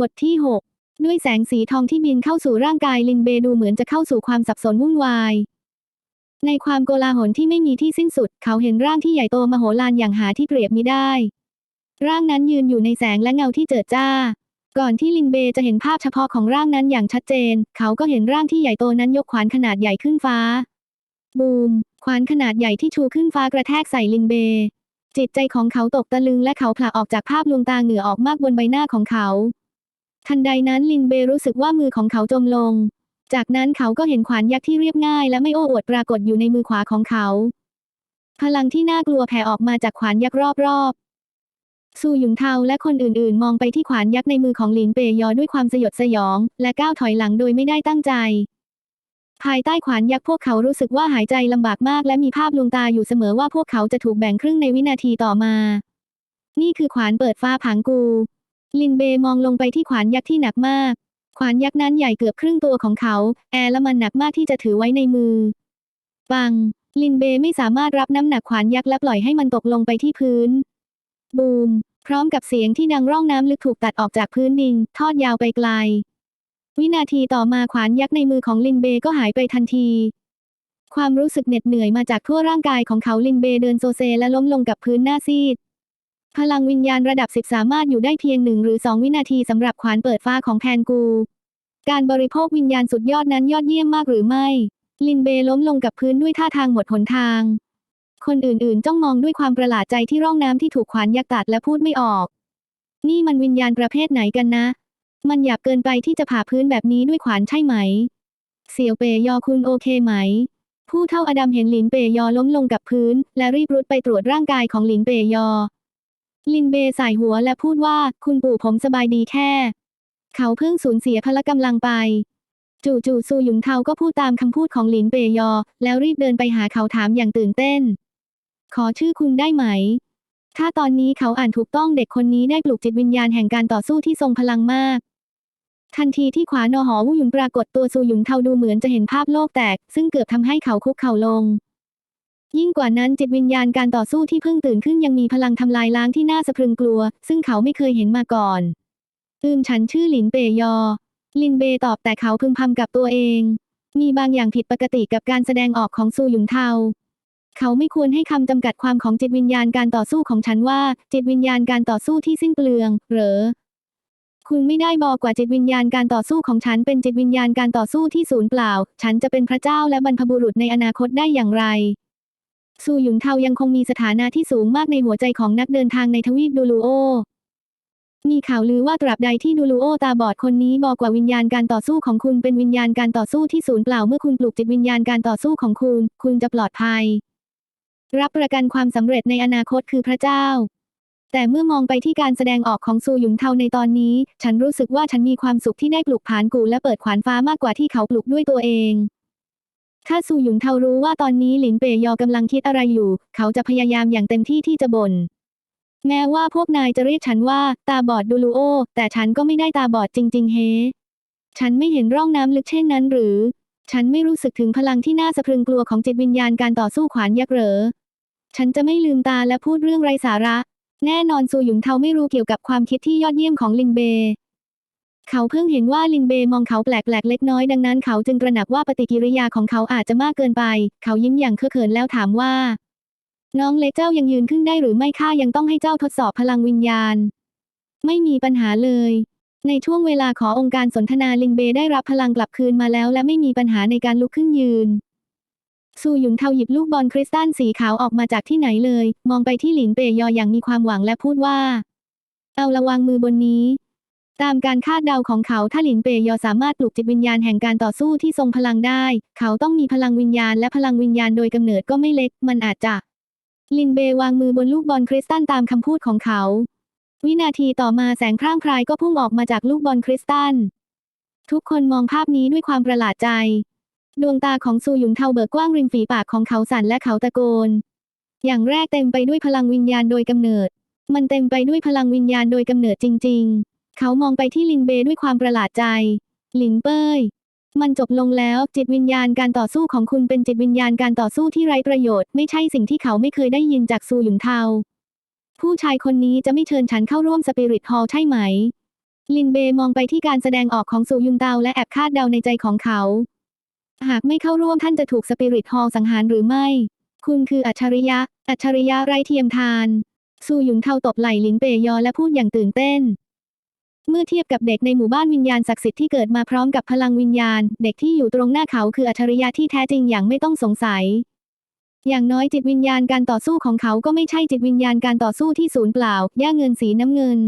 บทที่ 6 ด้วยแสงสีทองที่บินเข้าสู่ร่างกายลินเบดูเหมือนจะเข้าสู่ความสับสนวุ่นวาย ในความโกลาหลที่ไม่มีที่สิ้นสุด เขาเห็นร่างที่ใหญ่โตมโหฬารอย่างหาที่เปรียบมิได้ ร่างนั้นยืนอยู่ในแสงและเงาที่เจิดจ้า ก่อนที่ลินเบจะเห็นภาพเฉพาะของร่างนั้นอย่างชัดเจน เขาก็เห็นร่างที่ใหญ่โตนั้นยกขวานขนาดใหญ่ขึ้นฟ้า บูม ขวานขนาดใหญ่ที่ชูขึ้นฟ้ากระแทกใส่ลินเบ จิตใจของเขาตกตะลึงและเขาผละออกจากภาพลวงตาเหงื่อออกมากบนใบหน้าของเขา ทันใดนั้นลินเบรู้สึกว่ามือของเขาจมลง จากนั้นเขาก็เห็นขวานยักษ์ที่เรียบง่ายและไม่โอ้อวดปรากฏอยู่ในมือขวาของเขา พลังที่น่ากลัวแผ่ออกมาจากขวานยักษ์รอบๆซูหยุงเทาและคนอื่นๆ มองไปที่ขวานยักษ์ในมือของลินเปยยอด้วยความสยดสยอง และก้าวถอยหลังโดยไม่ได้ตั้งใจ ภายใต้ขวานยักษ์พวกเขารู้สึกว่าหายใจลำบากมาก และมีภาพลวงตาอยู่เสมอว่าพวกเขาจะถูกแบ่งครึ่งในวินาทีต่อมา นี่คือขวานเปิดฟ้าผางกู ลินเบมองลงไปที่ขวานยักษ์ที่หนักมาก ขวานยักษ์นั้นใหญ่เกือบครึ่งตัวของเขา แอร์และมันหนักมากที่จะถือไว้ในมือ ปัง ลินเบไม่สามารถรับน้ำหนักขวานยักษ์และปล่อยให้มันตกลงไปที่พื้น บูม พร้อมกับเสียงที่ดังร่องน้ำลึกถูกตัดออกจากพื้นดิน ทอดยาวไปไกล วินาทีต่อมาขวานยักษ์ในมือของลินเบก็หายไปทันที ความรู้สึกเหน็ดเหนื่อยมาจากทั่วร่างกายของเขาลินเบเดินโซเซและล้มลงกับพื้นหน้าซีด พลังวิญญาณระดับสิบสามารถอยู่ได้เพียงหนึ่งหรือสองวินาทีสำหรับขวานเปิดฟ้าของแพนกู การบริโภควิญญาณสุดยอดนั้นยอดเยี่ยมมากหรือไม่ ลินเบล้มลงกับพื้นด้วยท่าทางหมดหนทาง คนอื่นๆ จ้องมองด้วยความประหลาดใจที่ร่องน้ำที่ถูกขวานยักตัดและพูดไม่ออก นี่มันวิญญาณประเภทไหนกันนะ มันหยาบเกินไปที่จะผ่าพื้นแบบนี้ด้วยขวานใช่ไหม เสี่ยวเปยยอคุณโอเคไหมผู้เท่าอดัมเห็นหลินเปยยอล้มลงกับพื้น และรีบรุดไปตรวจร่างกายของหลินเปยยอ ลินเบย์สายหัวและพูดว่า คุณปู่ผมสบายดีแค่ เขาเพิ่งสูญเสียพละกำลังไป จู่ๆซูหยุงเทาก็พูดตามคำพูดของหลินเปยยอ แล้วรีบเดินไปหาเขาถามอย่างตื่นเต้น ขอชื่อคุณได้ไหม ถ้าตอนนี้เขาอ่านถูกต้องเด็กคนนี้ได้ปลุกจิตวิญญาณแห่งการต่อสู้ที่ทรงพลังมาก ทันทีที่ขวานอหอวูหยุนปรากฏตัวซูหยุนเทาดูเหมือนจะเห็นภาพโลกแตก ซึ่งเกือบทำให้เขาคุกเข่าลง ยิ่งกว่านั้นจิตวิญญาณการต่อสู้ที่เพิ่งตื่นขึ้นยังมีพลังทำลายล้างที่น่าสะพรึงกลัว ซึ่งเขาไม่เคยเห็นมาก่อนอืมฉันชื่อหลินเปยยอลินเบตอบแต่เขาพึมพำกับตัวเอง มีบางอย่างผิดปกติกับการแสดงออกของซูหยุนเทา เขาไม่ควรให้คำจำกัดความของจิตวิญญาณการต่อสู้ของฉันว่า จิตวิญญาณการต่อสู้ที่สิ้นเปลือง เหรอ คุณไม่ได้บอกว่าจิตวิญญาณการต่อสู้ของฉันเป็นจิตวิญญาณการต่อสู้ที่ศูนย์เปล่า ฉันจะเป็นพระเจ้าและบรรพบุรุษในอนาคตได้อย่างไร ซูหยุนเทายังคงมีสถานะที่สูงมากในหัวใจของนักเดินทางในทวีปดูลูโอ มีข่าวลือว่าตราบใดที่ดูลูโอตาบอดคนนี้บอกกว่าวิญญาณการต่อสู้ของคุณเป็นวิญญาณการต่อสู้ที่ศูนย์เปล่าเมื่อคุณปลุกจิตวิญญาณการต่อสู้ของคุณ คุณจะปลอดภัย รับประกันความสำเร็จในอนาคตคือพระเจ้า แต่เมื่อมองไปที่การแสดงออกของซูหยุงเทาในตอนนี้ ฉันรู้สึกว่าฉันมีความสุขที่ได้ปลุกผานกูและเปิดขวานฟ้ามากกว่าที่เขาปลุกด้วยตัวเอง ถ้าซูหยุงเทารู้ว่าตอนนี้หลินเปยยอกำลังคิดอะไรอยู่ เขาจะพยายามอย่างเต็มที่ที่จะบ่นแม้ว่าพวกนายจะเรียกฉันว่า ตาบอดดูลูโอ แต่ฉันก็ไม่ได้ตาบอดจริง ๆ เฮ ฉันไม่เห็นร่องน้ำลึกเช่นนั้นหรือ ฉันไม่รู้สึกถึงพลังที่น่าสะพรึงกลัวของจิตวิญญาณการต่อสู้ขวานยักษ์เหรอ ฉันจะไม่ลืมตาและพูดเรื่องไร้สาระ แน่นอนซูหยุงเทาไม่รู้เกี่ยวกับความคิดที่ยอดเยี่ยมของลินเบ เขาเพิ่งเห็นว่าลินเบมองเขาแปลกๆเล็กน้อยดังนั้นเขาจึงตระหนักว่าปฏิกิริยาของเขาอาจจะมากเกินไป เขายิ้มอย่างเคอะเขินแล้วถามว่า น้องเล็กเจ้ายังยืนขึ้นได้หรือไม่ข้ายังต้องให้เจ้าทดสอบพลังวิญญาณ ไม่มีปัญหาเลย ในช่วงเวลาขอองค์การสนทนาลินเบได้รับพลังกลับคืนมาแล้ว และไม่มีปัญหาในการลุกขึ้นยืนซูหยุนเทาหยิบลูกบอลคริสตัลสีขาวออกมาจากที่ไหนเลย มองไปที่หลินเปยยออย่างมีความหวังและพูดว่า เอาระวังมือบนนี้ ตามการคาดเดาของเขาถ้าหลินเปยยอสามารถปลุกจิตวิญญาณแห่งการต่อสู้ที่ทรงพลังได้ เขาต้องมีพลังวิญญาณและพลังวิญญาณโดยกำเนิดก็ไม่เล็ก มันอาจจะ ลินเบวางมือบนลูกบอลคริสตัลตามคำพูดของเขา วินาทีต่อมาแสงพร่างพรายก็พุ่งออกมาจากลูกบอลคริสตัล ทุกคนมองภาพนี้ด้วยความประหลาดใจ ดวงตาของซูหยุงเทาเบิกกว้างริมฝีปากของเขาสั่นและเขาตะโกน อย่างแรกเต็มไปด้วยพลังวิญญาณโดยกำเนิด มันเต็มไปด้วยพลังวิญญาณโดยกำเนิดจริง ๆ เขามองไปที่ลินเบด้วยความประหลาดใจ หลินเป้ย มันจบลงแล้ว จิตวิญญาณการต่อสู้ของคุณเป็นจิตวิญญาณการต่อสู้ที่ไร้ประโยชน์ ไม่ใช่สิ่งที่เขาไม่เคยได้ยินจากซูหยุงเทา ผู้ชายคนนี้จะไม่เชิญฉันเข้าร่วมสปิริตฮอลใช่ไหม ลินเบมองไปที่การแสดงออกของซูยุนเตาและแอบคาดเดาในใจของเขา หากไม่เข้าร่วมท่านจะถูกสปิริตฮอลสังหารหรือไม่ คุณคืออัจฉริยะ อัจฉริยะไร้เทียมทานซูหยุนเทาตบไหล่ลินเปยยอและพูดอย่างตื่นเต้น เมื่อเทียบกับเด็กในหมู่บ้านวิญญาณศักดิ์สิทธิ์ที่เกิดมาพร้อมกับพลังวิญญาณ เด็กที่อยู่ตรงหน้าเขาคืออัจฉริยะที่แท้จริงอย่างไม่ต้องสงสัย อย่างน้อยจิตวิญญาณการต่อสู้ของเขาก็ไม่ใช่จิตวิญญาณการต่อสู้ที่ศูนย์เปล่า ย่าเงินสีน้ำเงิน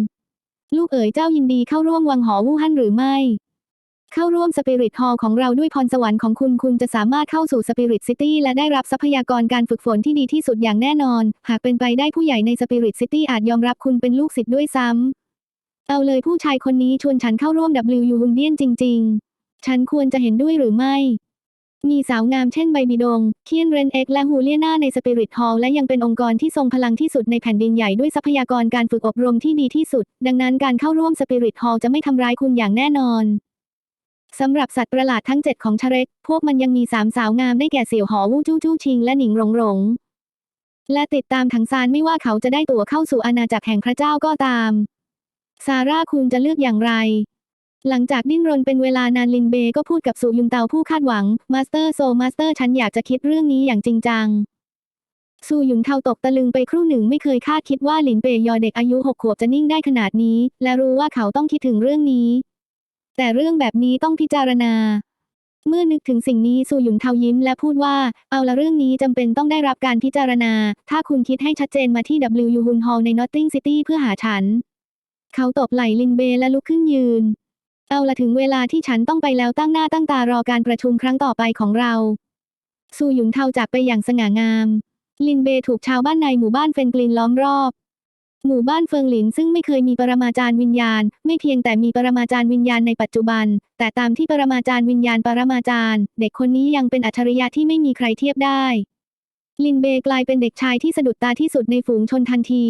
ลูกเอ๋ยเจ้ายินดีเข้าร่วมวังหอวู่ฮั่นหรือไม่ เข้าร่วมสปิริตฮอลของเราด้วยพรสวรรค์ของคุณคุณจะสามารถเข้าสู่สปิริตซิตี้และได้รับทรัพยากรการฝึกฝนที่ดีที่สุดอย่างแน่นอน หากเป็นไปได้ผู้ใหญ่ในสปิริตซิตี้อาจยอมรับคุณเป็นลูกศิษย์ด้วยซ้ำ เอาเลยผู้ชายคนนี้ชวนฉันเข้าร่วม W ฮุนเดียนจริง ๆ ฉันควรจะเห็นด้วยหรือไม่ มีสาวงามเช่นไบบิดง เคียนเรนเอ็กและฮูเลียนาในสปิริตฮอลและยังเป็นองค์กรที่ทรงพลังที่สุดในแผ่นดินใหญ่ด้วยทรัพยากรการฝึกอบรมที่ดีที่สุด ดังนั้นการเข้าร่วมสปิริตฮอลจะไม่ทำร้ายคุณอย่างแน่นอนสำหรับสัตว์ประหลาดทั้งเจ็ดของชาเร็กพวกมันยังมีสามสาวงามได้แก่เสี่ยวหอวู้จู้จู้ชิงและหนิงหลงหลงและติดตามถังซานไม่ว่าเขาจะได้ตั๋วเข้าสู่อาณาจักรแห่งพระเจ้าก็ตาม ซาร่าคุณจะเลือกอย่างไร หลังจากดิ้นรนเป็นเวลานานลินเบก็พูดกับสูยุนเตาผู้คาดหวัง มาสเตอร์โซมาสเตอร์ฉันอยากจะคิดเรื่องนี้อย่างจริงจังสูหยุนเทาตกตะลึงไปครู่หนึ่งไม่เคยคาดคิดว่าหลินเปยยอเด็กอายุหกขวบจะนิ่งได้ขนาดนี้ และรู้ว่าเขาต้องคิดถึงเรื่องนี้ แต่เรื่องแบบนี้ต้องพิจารณา เมื่อนึกถึงสิ่งนี้สูหยุนเทายิ้มและพูดว่า เอาละเรื่องนี้จำเป็นต้องได้รับการพิจารณา ถ้าคุณคิดให้ชัดเจนมาที่ W ฮุนฮอลใน Notting City เพื่อหาฉัน เขาตบไหล่ลินเบและลุกขึ้นยืน เอาละถึงเวลาที่ฉันต้องไปแล้วตั้งหน้าตั้งตารอการประชุมครั้งต่อไปของเรา ซูหยุนเทาจากไปอย่างสง่างาม ลินเบถูกชาวบ้านในหมู่บ้านเฟนกลินล้อมรอบ หมู่บ้านเฟิงหลินซึ่งไม่เคยมีปรมาจารย์วิญญาณ ไม่เพียงแต่มีปรมาจารย์วิญญาณในปัจจุบัน แต่ตามที่ปรมาจารย์วิญญาณปรมาจารย์ เด็กคนนี้ยังเป็นอัจฉริยะที่ไม่มีใครเทียบได้ลินเบกลายเป็นเด็กชายที่สะดุดตาที่สุดในฝูงชนทันที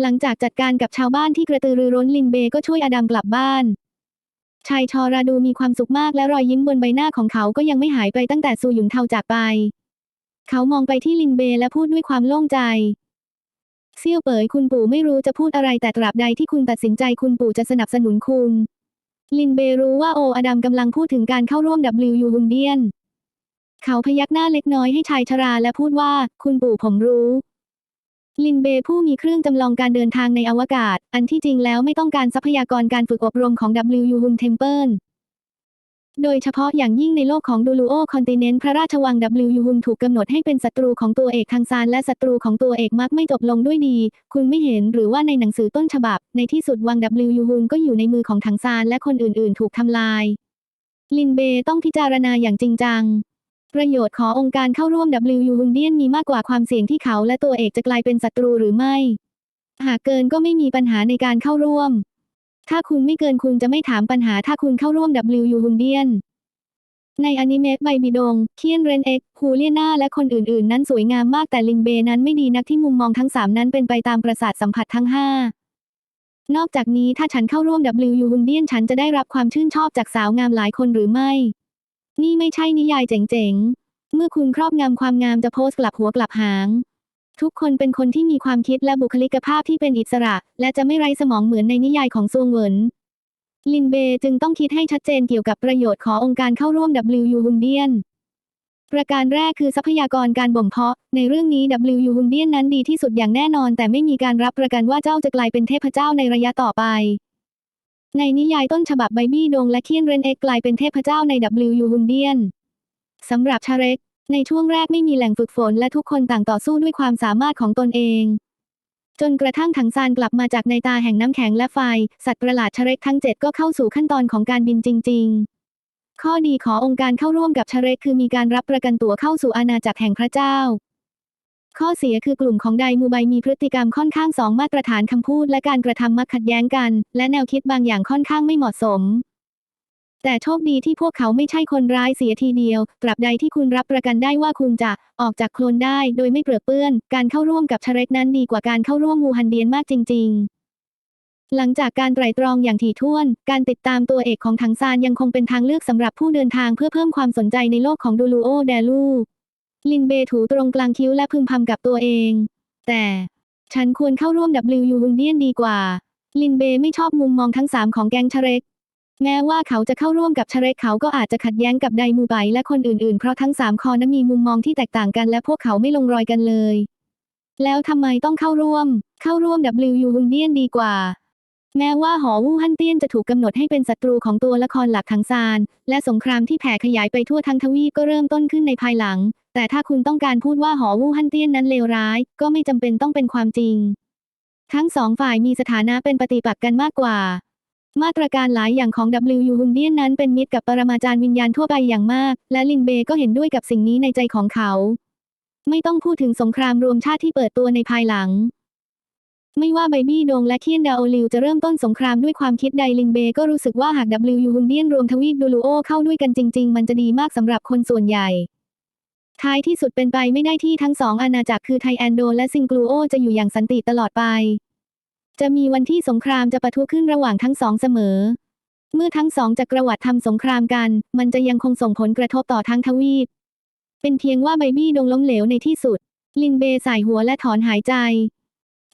หลังจากจัดการกับชาวบ้านที่กระตือรือร้นลินเบก็ช่วยอดัมกลับบ้าน ชายชอราดูมีความสุขมากและรอยยิ้มบนใบหน้าของเขาก็ยังไม่หายไปตั้งแต่ซูหยุนเทาจากไป เขามองไปที่ลินเบและพูดด้วยความโล่งใจเซี่ยวเป๋ยคุณปู่ไม่รู้จะพูดอะไรแต่ตราบใดที่คุณตัดสินใจคุณปู่จะสนับสนุนคุณ ลินเบรู้ว่าโออดัมกำลังพูดถึงการเข้าร่วม W ฮุนเดียน เขาพยักหน้าเล็กน้อยให้ชายชราและพูดว่า คุณปู่ผมรู้ ลินเบย์ผู้มีเครื่องจำลองการเดินทางในอวกาศ อันที่จริงแล้วไม่ต้องการทรัพยากรการฝึกอบรมของ W ฮุนเทมเพิลโดยเฉพาะอย่างยิ่งในโลกของดูลูโอคอนติเนนต์พระราชวัง W ฮุนถูกกำหนดให้เป็นศัตรูของตัวเอกทางซานและศัตรูของตัวเอกมักไม่จบลงด้วยดี คุณไม่เห็นหรือว่าในหนังสือต้นฉบับ ในที่สุดวัง W ฮุนก็อยู่ในมือของทางซานและคนอื่นๆ ถูกทำลาย ลินเบย์ต้องพิจารณาอย่างจริงจัง ประโยชน์ขององค์การเข้าร่วม W ฮุนเดียนมีมากกว่าความเสี่ยงที่เขาและตัวเอกจะกลายเป็นศัตรูหรือไม่ หากเกินก็ไม่มีปัญหาในการเข้าร่วม ถ้าคุณไม่เกินคุณจะไม่ถามปัญหาถ้าคุณเข้าร่วม W ฮุนเดียนในอนิเมะใบบิดง เคียนเรนเอ็กฮูเลียนาและคนอื่นๆ นั้นสวยงามมากแต่ลินเบนั้นไม่ดีนักที่มุมมองทั้งสามนั้นเป็นไปตามประสาทสัมผัสทั้งห้านอกจากนี้ถ้าฉันเข้าร่วม W ฮุนเดียนฉันจะได้รับความชื่นชอบจากสาวงามหลายคนหรือไม่ นี่ไม่ใช่นิยายเจ๋งๆ เมื่อคุณครอบงำความงามจะโพสกลับหัวกลับหาง ทุกคนเป็นคนที่มีความคิดและบุคลิกภาพที่เป็นอิสระ และจะไม่ไร้สมองเหมือนในนิยายของซวงเหวินลินเบจึงต้องคิดให้ชัดเจนเกี่ยวกับประโยชน์ขององค์การเข้าร่วม W ฮุนเดียนประการแรกคือทรัพยากรการบ่มเพาะ ในเรื่องนี้ W ฮุนเดียนนั้นดีที่สุดอย่างแน่นอน แต่ไม่มีการรับประกันว่าเจ้าจะกลายเป็นเทพเจ้าในระยะต่อไป ในนิยายต้นฉบับไบบี้ดงและเคียนเรนเอ็กกลายเป็นเทพเจ้าใน W ฮุนเดียนสำหรับชาเร็ก ในช่วงแรกไม่มีแหล่งฝึกฝนและทุกคนต่างต่อสู้ด้วยความสามารถของตนเอง จนกระทั่งถังซานกลับมาจากในตาแห่งน้ำแข็งและไฟ สัตว์ประหลาดชาเร็กทั้งเจ็ดก็เข้าสู่ขั้นตอนของการบินจริง ๆ ข้อดีขององค์การเข้าร่วมกับชาเร็กคือมีการรับประกันตั๋วเข้าสู่อาณาจักรแห่งพระเจ้า ข้อเสียคือกลุ่มของไดมูไบมีพฤติกรรมค่อนข้างสองมาตรฐานคำพูดและการกระทำมักขัดแย้งกัน และแนวคิดบางอย่างค่อนข้างไม่เหมาะสม แต่โชคดีที่พวกเขาไม่ใช่คนร้ายเสียทีเดียว ตราบใดที่คุณรับประกันได้ว่าคุณจะออกจากโคลนได้โดยไม่เปรอะเปื้อน การเข้าร่วมกับชเร็กนั้นดีกว่าการเข้าร่วมมูฮันเดียนมากจริง ๆหลังจากการไตร่ตรองอย่างถี่ถ้วน การติดตามตัวเอกของถังซานยังคงเป็นทางเลือกสำหรับผู้เดินทางเพื่อเพิ่มความสนใจในโลกของดูลูโอเดลู ลินเบถูตรงกลางคิ้วและพึมพำกับตัวเอง แต่ฉันควรเข้าร่วม W ฮุนเดียนดีกว่า ลินเบไม่ชอบมุมมองทั้งสามของแก๊งชเร็ก แม้ว่าเขาจะเข้าร่วมกับชเร็กเขาก็อาจจะขัดแย้งกับไดมูไบและคนอื่นๆ เพราะทั้งสามคอนั้นมีมุมมองที่แตกต่างกันและพวกเขาไม่ลงรอยกันเลย แล้วทำไมต้องเข้าร่วม เข้าร่วม WU ฮุนเดียนดีกว่า แม้ว่าหอวู่ฮั่นเตี้ยนจะถูกกำหนดให้เป็นศัตรูของตัวละครหลักทั้งซาน และสงครามที่แผ่ขยายไปทั่วทั้งทวีปก็เริ่มต้นขึ้นในภายหลังแต่ถ้าคุณต้องการพูดว่าหอวู่ฮั่นเตี้ยนนั้นเลวร้าย ก็ไม่จำเป็นต้องเป็นความจริง ทั้งสองฝ่ายมีสถานะเป็นปฏิปักษ์กันมากกว่า มาตรการหลายอย่างของ WU ฮุนเดียนนั้นเป็นมิตรกับปรมาจารย์วิญญาณทั่วไปอย่างมาก และลินเบก็เห็นด้วยกับสิ่งนี้ในใจของเขา ไม่ต้องพูดถึงสงครามรวมชาติที่เปิดตัวในภายหลังไม่ว่าไบบี้ดงและเคียนดาโอลิวจะเริ่มต้นสงครามด้วยความคิดใดลินเบก็รู้สึกว่าหาก WU ฮุนเดียนรวมทวีปดูลูโอเข้าด้วยกันจริง ๆ มันจะดีมากสำหรับคนส่วนใหญ่ ท้ายที่สุดเป็นไปไม่ได้ที่ทั้งสองอาณาจักรคือไทแอนโดและซิงกลูโอจะอยู่อย่างสันติตลอดไป จะมีวันที่สงครามจะปะทุขึ้นระหว่างทั้งสองเสมอ เมื่อทั้งสองจักรวรรดิทำสงครามกัน มันจะยังคงส่งผลกระทบต่อทั้งทวีป เป็นเพียงว่าไบบี้ดงล้มเหลวในที่สุด ลินเบสายหัวและถอนหายใจ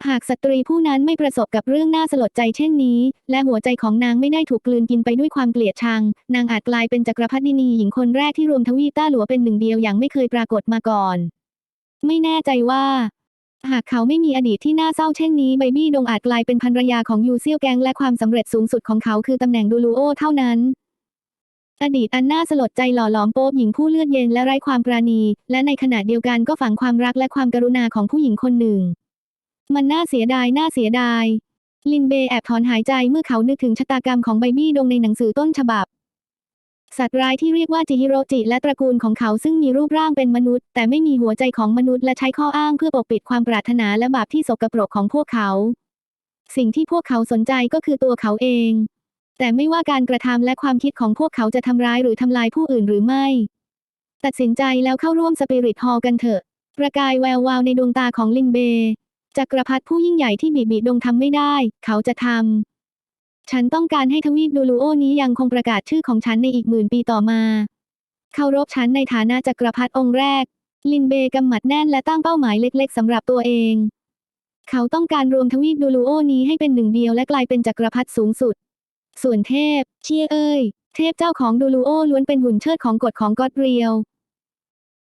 หากสตรีผู้นั้นไม่ประสบกับเรื่องน่าสลดใจเช่นนี้ และหัวใจของนางไม่ได้ถูกกลืนกินไปด้วยความเกลียดชัง นางอาจกลายเป็นจักรพรรดินีหญิงคนแรกที่รวมทวีปต้าหลัวเป็นหนึ่งเดียวอย่างไม่เคยปรากฏมาก่อน ไม่แน่ใจว่า หากเขาไม่มีอดีตที่น่าเศร้าเช่นนี้ไบบี้ดงอาจกลายเป็นภรรยาของยูเซียวแกงและความสำเร็จสูงสุดของเขาคือตำแหน่งดูลูโอเท่านั้นอดีตอันน่าสลดใจหล่อหลอมโป๊บหญิงผู้เลือดเย็นและไร้ความปราณี และในขณะเดียวกันก็ฝังความรักและความกรุณาของผู้หญิงคนหนึ่ง มันน่าเสียดายน่าเสียดาย ลินเบย์แอบถอนหายใจเมื่อเขานึกถึงชะตากรรมของไบบี้ดงในหนังสือต้นฉบับ สัตว์ร้ายที่เรียกว่าจิฮิโรจิและตระกูลของเขาซึ่งมีรูปร่างเป็นมนุษย์ แต่ไม่มีหัวใจของมนุษย์และใช้ข้ออ้างเพื่อปกปิดความปรารถนาและบาปที่สกปรกของพวกเขา สิ่งที่พวกเขาสนใจก็คือตัวเขาเอง แต่ไม่ว่าการกระทำและความคิดของพวกเขาจะทำร้ายหรือทำลายผู้อื่นหรือไม่ ตัดสินใจแล้วเข้าร่วมสปิริตฮอลกันเถอะ ประกายแวววาวในดวงตาของลินเบย์ จักรพรรดิผู้ยิ่งใหญ่ที่บีบีดงทำไม่ได้ เขาจะทำ ฉันต้องการให้ทวีปดูลูโอนี้ยังคงประกาศชื่อของฉันในอีกหมื่นปีต่อมา เคารพฉันในฐานะจักรพรรดิองค์แรก ลินเบกำหมัดแน่นและตั้งเป้าหมายเล็กๆสำหรับตัวเอง เขาต้องการรวมทวีปดูลูโอนี้ให้เป็นหนึ่งเดียวและกลายเป็นจักรพรรดิสูงสุด ส่วนเทพ เชียเอ้ย เทพเจ้าของดูลูโอล้วนเป็นหุ่นเชิดของกฎของก็อดเรียว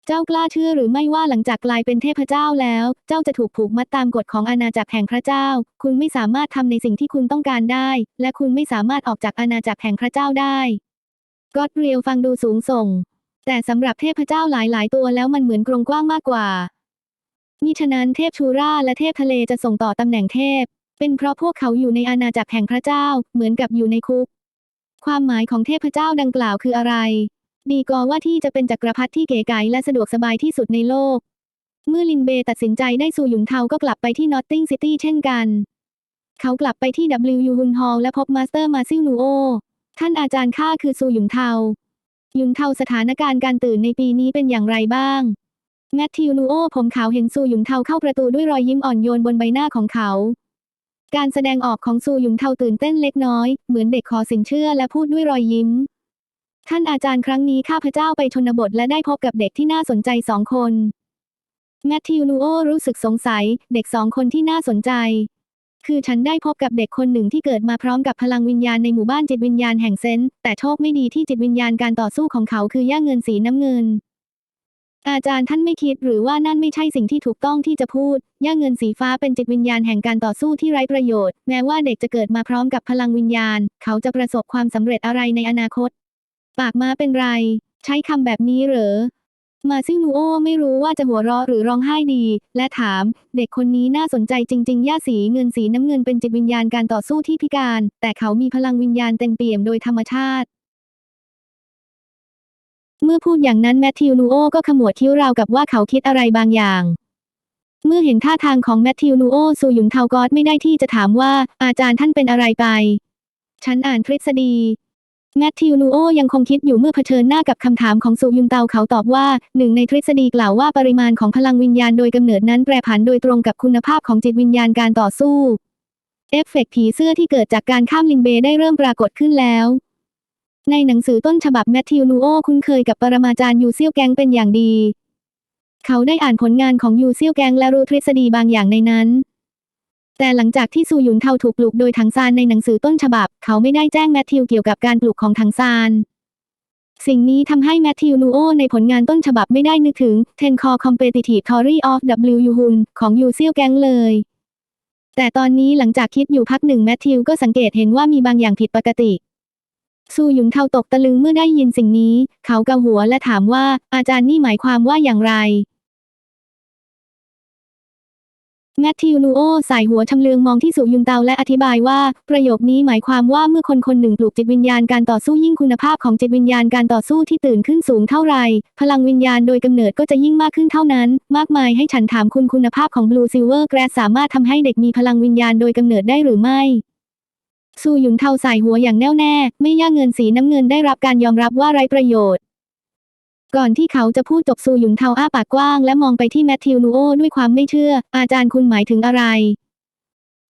เจ้ากล้าเชื่อหรือไม่ว่าหลังจากกลายเป็นเทพเจ้าแล้ว เจ้าจะถูกผูกมัดตามกฎของอาณาจักรแห่งพระเจ้า คุณไม่สามารถทำในสิ่งที่คุณต้องการได้ และคุณไม่สามารถออกจากอาณาจักรแห่งพระเจ้าได้ก็อดเรียวฟังดูสูงส่ง แต่สำหรับเทพเจ้าหลาย ๆ ตัวแล้วมันเหมือนกรงกว้างมากกว่ามิฉะนั้นเทพชูราและเทพทะเลจะส่งต่อตำแหน่งเทพ เป็นเพราะพวกเขาอยู่ในอาณาจักรแห่งพระเจ้า เหมือนกับอยู่ในคุก ความหมายของเทพเจ้าดังกล่าวคืออะไร ดีกว่าว่าที่จะเป็นจักรพรรดิที่เก๋ไก๋และสะดวกสบายที่สุดในโลก เมื่อลินเบตัดสินใจได้สู่หยุนเทาก็กลับไปที่นอตติงซิตี้เช่นกัน เขากลับไปที่ W ฮุนฮอลและพบมาสเตอร์มาซิลนูโอ ท่านอาจารย์ข้าคือซูหยุนเทาหยุนเทาสถานการณ์การตื่นในปีนี้เป็นอย่างไรบ้าง แมทธิวนูโอผมขาวเห็นซูหยุนเทาเข้าประตูด้วยรอยยิ้มอ่อนโยนบนใบหน้าของเขา การแสดงออกของซูหยุนเทาตื่นเต้นเล็กน้อย เหมือนเด็กขอสินเชื่อและพูดด้วยรอยยิ้ม ท่านอาจารย์ครั้งนี้ข้าพเจ้าไปชนบทและได้พบกับเด็กที่น่าสนใจสองคน แมทธิวนูโอรู้สึกสงสัย เด็กสองคนที่น่าสนใจ คือฉันได้พบกับเด็กคนหนึ่งที่เกิดมาพร้อมกับพลังวิญญาณในหมู่บ้านจิตวิญญาณแห่งเซนต์แต่โชคไม่ดีที่จิตวิญญาณการต่อสู้ของเขาคือย่าเงินสีน้ำเงิน อาจารย์ท่านไม่คิดหรือว่านั่นไม่ใช่สิ่งที่ถูกต้องที่จะพูด ย่าเงินสีฟ้าเป็นจิตวิญญาณแห่งการต่อสู้ที่ไร้ประโยชน์ แม้ว่าเด็กจะเกิดมาพร้อมกับพลังวิญญาณ เขาจะประสบความสำเร็จอะไรในอนาคต ปากม้าเป็นไร ใช้คำแบบนี้เหรอ มาซินูโอไม่รู้ว่าจะหัวเราะหรือร้องไห้ดี และถาม เด็กคนนี้น่าสนใจจริง ๆ ย่าสีเงินสีน้ำเงินเป็นจิตวิญญาณการต่อสู้ที่พิการ แต่เขามีพลังวิญญาณเต็มเปี่ยมโดยธรรมชาติเมื่อพูดอย่างนั้นแมทธิวนูโอก็ขมวดคิ้วราวกับว่าเขาคิดอะไรบางอย่าง เมื่อเห็นท่าทางของแมทธิวนูโอสูหยุนเทากอดไม่ได้ที่จะถามว่า อาจารย์ท่านเป็นอะไรไป ฉันอ่านทฤษฎี แมทธิวนูโอยังคงคิดอยู่เมื่อเผชิญหน้ากับคำถามของสูยุนเตาเขาตอบว่า หนึ่งในทฤษฎีกล่าวว่าปริมาณของพลังวิญญาณโดยกำเนิดนั้นแปรผันโดยตรงกับคุณภาพของจิตวิญญาณการต่อสู้ เอฟเฟกต์ผีเสื้อที่เกิดจากการข้ามลินเบได้เริ่มปรากฏขึ้นแล้ว ในหนังสือต้นฉบับแมทธิวนูโอคุ้นเคยกับปรมาจารย์ยูเซียวแกงเป็นอย่างดี เขาได้อ่านผลงานของยูเซียวแกงและรู้ทฤษฎีบางอย่างในนั้น แต่หลังจากที่ซูหยุนเทาถูกปลุกโดยถังซานในหนังสือต้นฉบับ เขาไม่ได้แจ้งแมทธิวเกี่ยวกับการปลุกของถังซาน สิ่งนี้ทำให้แมทธิวนูโอในผลงานต้นฉบับไม่ได้นึกถึง Ten Core Competitive Theory of W. Yu Hun ของยูเซียวแกงเลย แต่ตอนนี้หลังจากคิดอยู่พักหนึ่งแมทธิวก็สังเกตเห็นว่ามีบางอย่างผิดปกติ ซูหยุนเทาตกตะลึงเมื่อได้ยินสิ่งนี้ เขาเกาหัวและถามว่าอาจารย์นี่หมายความว่าอย่างไร แมทธิวนูโอสายหัวชำเลืองมองที่สุยุนเตาและอธิบายว่า ประโยคนี้หมายความว่าเมื่อคนคนหนึ่งปลูกจิตวิญญาณการต่อสู้ยิ่งคุณภาพของจิตวิญญาณการต่อสู้ที่ตื่นขึ้นสูงเท่าไร พลังวิญญาณโดยกำเนิดก็จะยิ่งมากขึ้นเท่านั้น มากมายให้ฉันถามคุณคุณภาพของ Blue Silver Grass สามารถทำให้เด็กมีพลังวิญญาณโดยกำเนิดได้หรือไม่ซูหยุนเทาสายหัวอย่างแน่วแน่ ไม่ย่าเงินสีน้ำเงินได้รับการยอมรับว่าไร้ประโยชน์ ก่อนที่เขาจะพูดจบซูหยุนเทาอ้าปากกว้างและมองไปที่แมทธิวนูโอด้วยความไม่เชื่อ อาจารย์คุณหมายถึงอะไร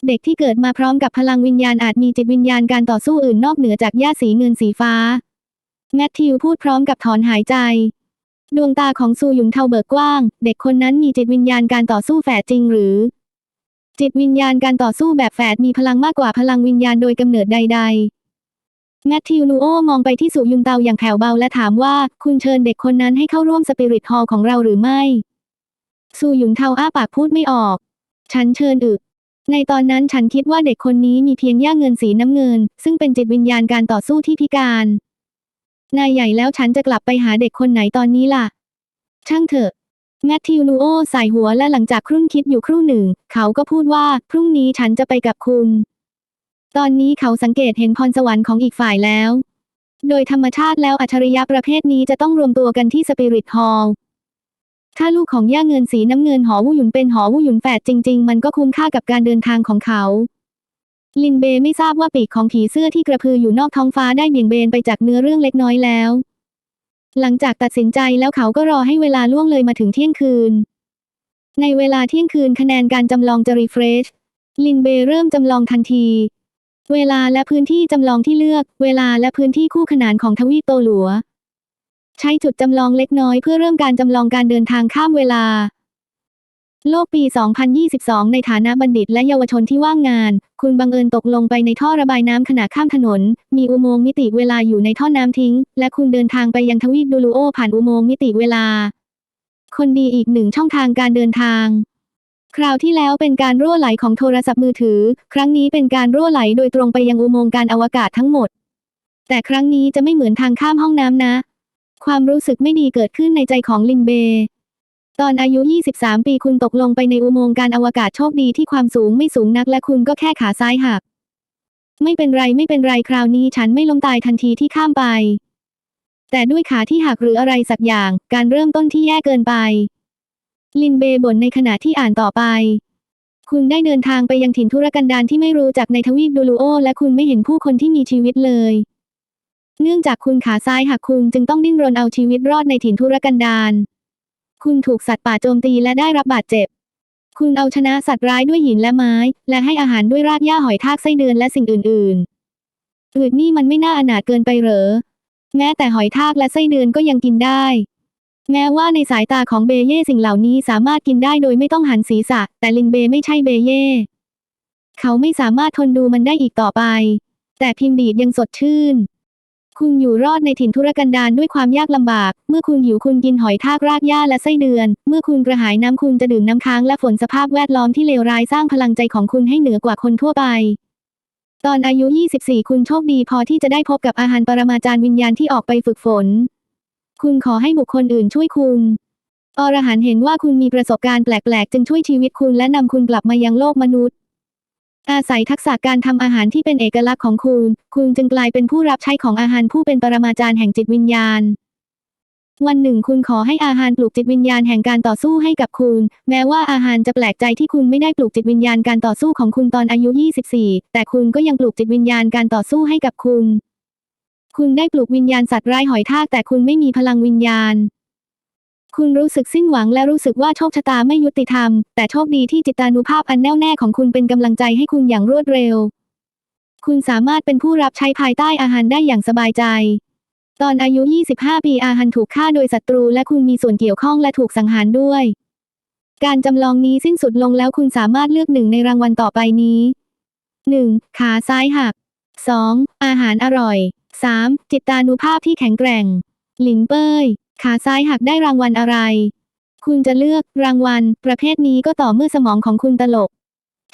เด็กที่เกิดมาพร้อมกับพลังวิญญาณอาจมีจิตวิญญาณการต่อสู้อื่นนอกเหนือจากหญ้าสีเงินสีฟ้า แมทธิวพูดพร้อมกับถอนหายใจ ดวงตาของซูหยุนเทาเบิกกว้าง เด็กคนนั้นมีจิตวิญญาณการต่อสู้แฝดจริงหรือ จิตวิญญาณการต่อสู้แบบแฝดมีพลังมากกว่าพลังวิญญาณโดยกำเนิดใด ๆ แมทธิวนูโอมองไปที่สุยุนเตาอย่างแผ่วเบาและถามว่า คุณเชิญเด็กคนนั้นให้เข้าร่วมสปิริตฮอลของเราหรือไม่ซูหยุนเทาอ้าปากพูดไม่ออก ฉันเชิญอึในตอนนั้นฉันคิดว่าเด็กคนนี้มีเพียงย่าเงินสีน้ำเงิน ซึ่งเป็นจิตวิญญาณการต่อสู้ที่พิการ นายใหญ่แล้วฉันจะกลับไปหาเด็กคนไหนตอนนี้ล่ะ ช่างเถอะ แมทธิวนูโอใส่หัวและหลังจากครุ่นคิดอยู่ครู่หนึ่ง เขาก็พูดว่าพรุ่งนี้ฉันจะไปกับคุณ ตอนนี้เขาสังเกตเห็นพรสวรรค์ของอีกฝ่ายแล้ว โดยธรรมชาติแล้วอัจฉริยะประเภทนี้จะต้องรวมตัวกันที่สปิริตฮอลถ้าลูกของย่าเงินสีน้ำเงินหอวูหยุนเป็นหอวูหยุนแฝดจริง ๆ มันก็คุ้มค่ากับการเดินทางของเขา ลินเบไม่ทราบว่าปีกของผีเสื้อที่กระพืออยู่นอกท้องฟ้าได้เบี่ยงเบนไปจากเนื้อเรื่องเล็กน้อยแล้ว หลังจากตัดสินใจแล้วเขาก็รอให้เวลาล่วงเลยมาถึงเที่ยงคืน ในเวลาเที่ยงคืนคะแนนการจำลองจะรีเฟรชลินเบเริ่มจำลองทันที เวลาและพื้นที่จำลองที่เลือก เวลาและพื้นที่คู่ขนานของทวีปโตหลัว ใช้จุดจำลองเล็กน้อยเพื่อเริ่มการจำลองการเดินทางข้ามเวลา โลกปี 2022 ในฐานะบัณฑิตและเยาวชนที่ว่างงาน คุณบังเอิญตกลงไปในท่อระบายน้ำขณะข้ามถนน มีอุโมงค์มิติเวลาอยู่ในท่อน้ำทิ้ง และคุณเดินทางไปยังทวีปดูลูโอผ่านอุโมงค์มิติเวลา คนดีอีกหนึ่งช่องทางการเดินทาง คราวที่แล้วเป็นการรั่วไหลของโทรศัพท์มือถือ ครั้งนี้เป็นการรั่วไหลโดยตรงไปยังอุโมงค์การอวกาศทั้งหมด แต่ครั้งนี้จะไม่เหมือนทางข้ามห้องน้ำนะ ความรู้สึกไม่ดีเกิดขึ้นในใจของลินเบ ตอนอายุ 23 ปีคุณตกลงไปในอุโมงค์การอวกาศโชคดีที่ความสูงไม่สูงนักและคุณก็แค่ขาซ้ายหัก ไม่เป็นไรไม่เป็นไรคราวนี้ฉันไม่ล้มตายทันทีที่ข้ามไป แต่ด้วยขาที่หักหรืออะไรสักอย่าง การเริ่มต้นที่แย่เกินไป ลินเบย์บ่นในขณะที่อ่านต่อไป คุณได้เดินทางไปยังถิ่นทุรกันดารที่ไม่รู้จักในทวีปดูลูโอ และคุณไม่เห็นผู้คนที่มีชีวิตเลย เนื่องจากคุณขาซ้ายหักคุณจึงต้องดิ้นรนเอาชีวิตรอดในถิ่นทุรกันดารคุณถูกสัตว์ป่าโจมตีและได้รับบาดเจ็บ คุณเอาชนะสัตว์ร้ายด้วยหินและไม้ และให้อาหารด้วยรากหญ้าหอยทากไส้เดือนและสิ่งอื่นๆอืดนี่มันไม่น่าอนาถเกินไปเหรอ แม้แต่หอยทากและไส้เดือนก็ยังกินได้ แม้ว่าในสายตาของเบเย่สิ่งเหล่านี้สามารถกินได้โดยไม่ต้องหันศีรษะ แต่ลินเบไม่ใช่เบเย่ เขาไม่สามารถทนดูมันได้อีกต่อไป แต่พิมดีดยังสดชื่น คุณอยู่รอดในถิ่นทุรกันดารด้วยความยากลำบาก เมื่อคุณหิวคุณกินหอยทากรากหญ้าและไส้เดือน เมื่อคุณกระหายน้ำคุณจะดื่มน้ำค้างและฝนสภาพแวดล้อมที่เลวร้ายสร้างพลังใจของคุณให้เหนือกว่าคนทั่วไปตอนอายุ 24 คุณโชคดีพอที่จะได้พบกับอาหารปรมาจารย์วิญญาณที่ออกไปฝึกฝน คุณขอให้บุคคลอื่นช่วยคุณ อรหันเห็นว่าคุณมีประสบการณ์แปลกๆ จึงช่วยชีวิตคุณและนำคุณกลับมายังโลกมนุษย์ อาศัยทักษะการทำอาหารที่เป็นเอกลักษณ์ของคุณ คุณจึงกลายเป็นผู้รับใช้ของอาหารผู้เป็นปรมาจารย์แห่งจิตวิญญาณวันหนึ่งคุณขอให้อาหารปลูกจิตวิญญาณแห่งการต่อสู้ให้กับคุณ แม้ว่าอาหารจะแปลกใจที่คุณไม่ได้ปลูกจิตวิญญาณการต่อสู้ของคุณตอนอายุ 24 แต่คุณก็ยังปลูกจิตวิญญาณการต่อสู้ให้กับคุณ คุณได้ปลูกวิญญาณสัตว์ร้ายหอยทากแต่คุณไม่มีพลังวิญญาณ คุณรู้สึกสิ้นหวังและรู้สึกว่าโชคชะตาไม่ยุติธรรม แต่โชคดีที่จิตานุภาพอันแน่วแน่ของคุณเป็นกำลังใจให้คุณอย่างรวดเร็ว คุณสามารถเป็นผู้รับใช้ภายใต้อาหารได้อย่างสบายใจ ตอนอายุ 25 ปีอาหันถูกฆ่าโดยศัตรู และคุณมีส่วนเกี่ยวข้องและถูกสังหารด้วย การจำลองนี้สิ้นสุดลงแล้วคุณสามารถเลือกหนึ่งในรางวัลต่อไปนี้ 1. ขาซ้ายหัก 2. อาหารอร่อย 3. จิตตานุภาพที่แข็งแกร่ง หลิงเป้ย ขาซ้ายหักได้รางวัลอะไร คุณจะเลือกรางวัล ประเภทนี้ก็ต่อเมื่อสมองของคุณตลก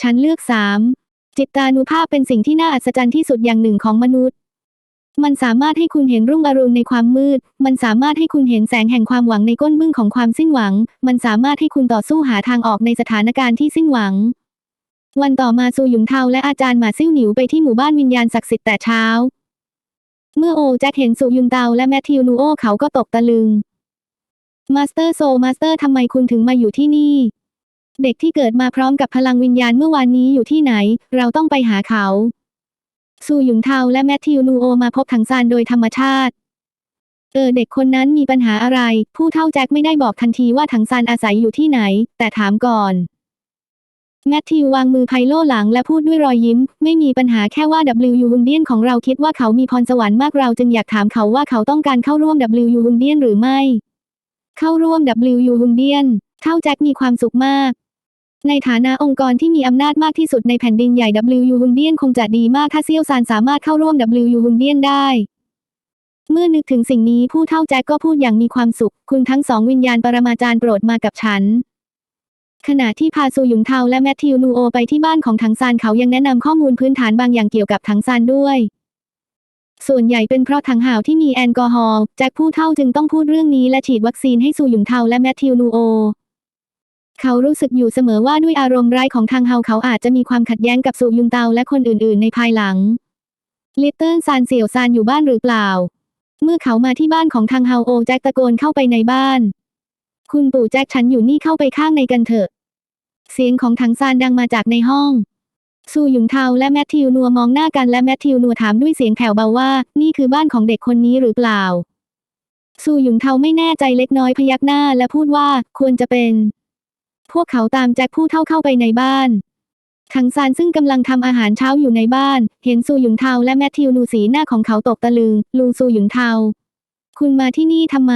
ฉันเลือก 3. จิตตานุภาพเป็นสิ่งที่น่าอัศจรรย์ที่สุดอย่างหนึ่งของมนุษย์ มันสามารถให้คุณเห็นรุ่งอรุณในความมืด มันสามารถให้คุณเห็นแสงแห่งความหวังในก้นบึ้งของความสิ้นหวัง มันสามารถให้คุณต่อสู้หาทางออกในสถานการณ์ที่สิ้นหวังวันต่อมาซูหยุงเทาและอาจารย์หมาซิ่วหนิวไปที่หมู่บ้านวิญญาณศักดิ์สิทธิ์แต่เช้า เมื่อโอแจ็คเห็นซูยุนเตาและแมทธิวนูโอเขาก็ตกตะลึง มาสเตอร์โซมาสเตอร์ทำไมคุณถึงมาอยู่ที่นี่ เด็กที่เกิดมาพร้อมกับพลังวิญญาณเมื่อวานนี้อยู่ที่ไหน เราต้องไปหาเขาซูหยุนเทาและแมทธิวนูโอมาพบถังซานโดยธรรมชาติ เออเด็กคนนั้นมีปัญหาอะไร ผู้เท่าแจ็คไม่ได้บอกทันทีว่าถังซานอาศัยอยู่ที่ไหน แต่ถามก่อน แมทธิววางมือไพโล่หลังและพูดด้วยรอยยิ้ม ไม่มีปัญหาแค่ว่า W ฮุนเดียนของเราคิดว่าเขามีพรสวรรค์มากเราจึงอยากถามเขาว่าเขาต้องการเข้าร่วม W ฮุนเดียนหรือไม่ เข้าร่วม W ฮุนเดียนเท่าแจ็คมีความสุขมาก ในฐานะองค์กรที่มีอำนาจมากที่สุดในแผ่นดินใหญ่ W ฮุนเดียนคงจะดีมากถ้าเซียวซานสามารถเข้าร่วม W ฮุนเดียนได้เมื่อนึกถึงสิ่งนี้ผู้เท่าแจ็คก็พูดอย่างมีความสุข คุณทั้งสองวิญญาณปรมาจารย์โปรดมากับฉัน ขณะที่พาซูหยุงเทาและแมทธิวนูโอไปที่บ้านของถังซานเขายังแนะนำข้อมูลพื้นฐานบางอย่างเกี่ยวกับถังซานด้วย ส่วนใหญ่เป็นเพราะถังห่าวที่มีแอลกอฮอล์แจ็คผู้เท่าจึงต้องพูดเรื่องนี้และฉีดวัคซีนให้ซูหยุงเทาและแมทธิวนูโอเขารู้สึกอยู่เสมอว่าด้วยอารมณ์ร้ายของทางเฮาเขาอาจจะมีความขัดแย้งกับซูยุนเตาและคนอื่น ๆ ในภายหลัง ลิตเติ้ลซานเสี่ยวซานอยู่บ้านหรือเปล่า เมื่อเขามาที่บ้านของทางเฮาโอแจ็คตะโกนเข้าไปในบ้าน คุณปู่แจ็คฉันอยู่นี่เข้าไปข้างในกันเถอะ เสียงของถังซานดังมาจากในห้องซูหยุงเทาและแมทธิวนัวมองหน้ากันและแมทธิวนัวถามด้วยเสียงแผ่วเบาว่า นี่คือบ้านของเด็กคนนี้หรือเปล่าซูหยุงเทาไม่แน่ใจเล็กน้อยพยักหน้าและพูดว่าควรจะเป็น พวกเขาตามแจ็คผู้เท่าเข้าไปในบ้านถังซานซึ่งกำลังทำอาหารเช้าอยู่ในบ้าน เห็นซูหยุงเทาและแมทธิวนูสีหน้าของเขาตกตะลึง ลุงซูหยุงเทา คุณมาที่นี่ทำไม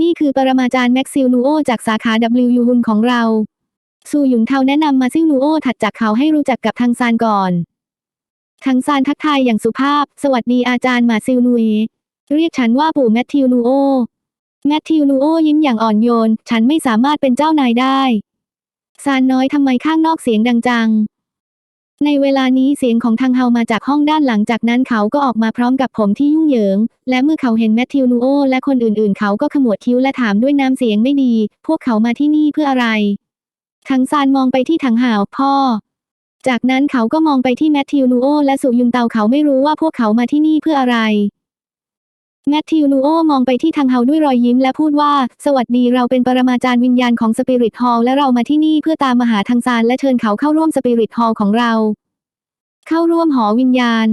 นี่คือปรมาจารย์แม็กซิลนูโอจากสาขา WU ฮุนของเรา ซูหยุงเทาแนะนำมาซิลนูโอถัดจากเขาให้รู้จักกับทางซานก่อนทางซานทักทายอย่างสุภาพ สวัสดีอาจารย์มาซิลนูเอเรียกฉันว่าปู่แมทธิวนูโอแมทธิวนูโอยิ้มอย่างอ่อนโยน ฉันไม่สามารถเป็นเจ้านายได้ ซานน้อยทำไมข้างนอกเสียงดังจัง ในเวลานี้เสียงของทางเฮามาจากห้องด้านหลังจากนั้นเขาก็ออกมาพร้อมกับผมที่ยุ่งเหยิง และเมื่อเขาเห็นแมทธิวนูโอและคนอื่นๆ เขาก็ขมวดคิ้วและถามด้วยน้ำเสียงไม่ดี พวกเขามาที่นี่เพื่ออะไร ทังซานมองไปที่ถังหาวพ่อ จากนั้นเขาก็มองไปที่แมทธิวนูโอและสุยุนเตาเขาไม่รู้ว่าพวกเขามาที่นี่เพื่ออะไร แมทธิวนูโอมองไปที่ทางเฮาด้วยรอยยิ้มและพูดว่า สวัสดีเราเป็นปรมาจารย์วิญญาณของสปิริตฮอลและเรามาที่นี่เพื่อตามมาหาทางซานและเชิญเขาเข้าร่วมสปิริตฮอลของเรา เข้าร่วมหอวิญญาณ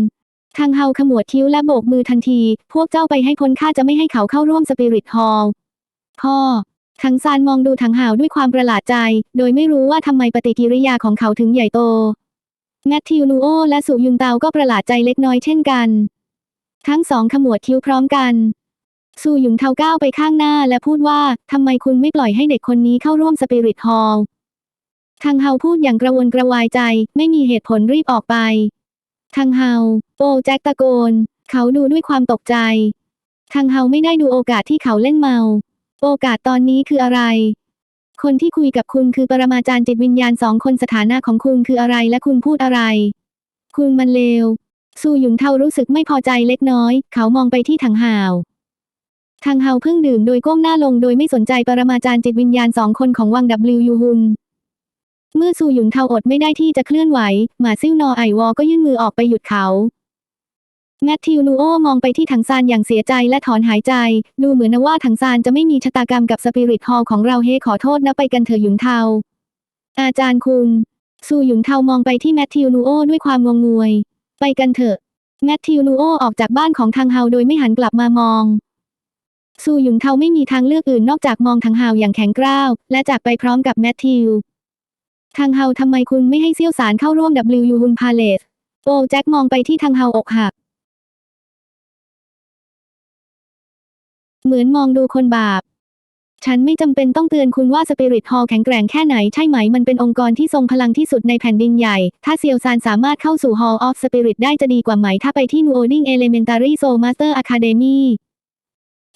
ทางเฮาขมวดคิ้วและโบกมือทันที พวกเจ้าไปให้พ้นข้าจะไม่ให้เขาเข้าร่วมสปิริตฮอลพ่อ ทังซานมองดูถังหาวด้วยความประหลาดใจ โดยไม่รู้ว่าทำไมปฏิกิริยาของเขาถึงใหญ่โต แมทธิวนูโอและสุยุนเตาก็ประหลาดใจเล็กน้อยเช่นกัน ทั้งสองขมวดคิ้วพร้อมกันซูหยุงเทาก้าวไปข้างหน้าและพูดว่าทำไมคุณไม่ปล่อยให้เด็กคนนี้เข้าร่วมสปิริตฮอลทางเฮาพูดอย่างกระวนกระวายใจ ไม่มีเหตุผลรีบออกไป ทางเฮา โอแจ็คตะโกน เขาดูด้วยความตกใจ ทางเฮาไม่ได้ดูโอกาสที่เขาเล่นเมา โอกาสตอนนี้คืออะไร คนที่คุยกับคุณคือปรมาจารย์จิตวิญญาณสองคนสถานะของคุณคืออะไรและคุณพูดอะไร คุณมันเลวซูหยุนเทารู้สึกไม่พอใจเล็กน้อย เขามองไปที่ทางหาวทางเฮาเพิ่งดื่มโดยก้มหน้าลงโดยไม่สนใจปรมาจารย์จิตวิญญาณสองคนของวัง W ยูฮุนเมื่อซูหยุนเทาอดไม่ได้ที่จะเคลื่อนไหว หมาซิ่วนอไอวอก็ยื่นมือออกไปหยุดเขา แมทธิวนูโอมองไปที่ถังซานอย่างเสียใจและถอนหายใจ ดูเหมือนนะว่าถังซานจะไม่มีชะตากรรมกับสปิริตฮอลของเราเฮขอโทษนะไปกันเถอะหยุนเทา อาจารย์คุณซูหยุนเทามองไปที่แมทธิวนูโอด้วยความงงงวย ไปกันเถอะ แมทธิวนูโอออกจากบ้านของทางเฮาโดยไม่หันกลับมามอง ซูหยุนเทาไม่มีทางเลือกอื่นนอกจากมองทางเฮาอย่างแข็งกร้าว และจากไปพร้อมกับแมทธิว ทางเฮาทำไมคุณไม่ให้เซี่ยวสารเข้าร่วม W ฮุนพาเลสโอแจ็คมองไปที่ทางเฮาอกหัก เหมือนมองดูคนบาป ฉันไม่จำเป็นต้องเตือนคุณว่าสปิริตฮอลแข็งแกร่งแค่ไหนใช่ไหม มันเป็นองค์กรที่ทรงพลังที่สุดในแผ่นดินใหญ่ ถ้าเซียวซานสามารถเข้าสู่ Hall of Spirit ได้จะดีกว่าไหม ถ้าไปที่ New Oning Elementary Soul Master Academy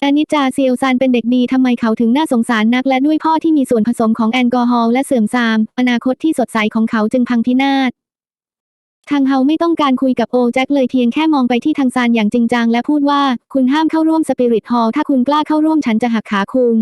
อนิจจาเซียวซานเป็นเด็กดีทำไมเขาถึงน่าสงสารนักและด้วยพ่อที่มีส่วนผสมของแอลกอฮอล์และเสื่อมทราม อนาคตที่สดใสของเขาจึงพังพินาศ ทางเฮาไม่ต้องการคุยกับโอแจ็คเลยเพียงแค่มองไปที่ทางซานอย่างจริงจังและพูดว่า คุณห้ามเข้าร่วมสปิริตฮอลถ้าคุณกล้าเข้าร่วมฉันจะหักขาคุณ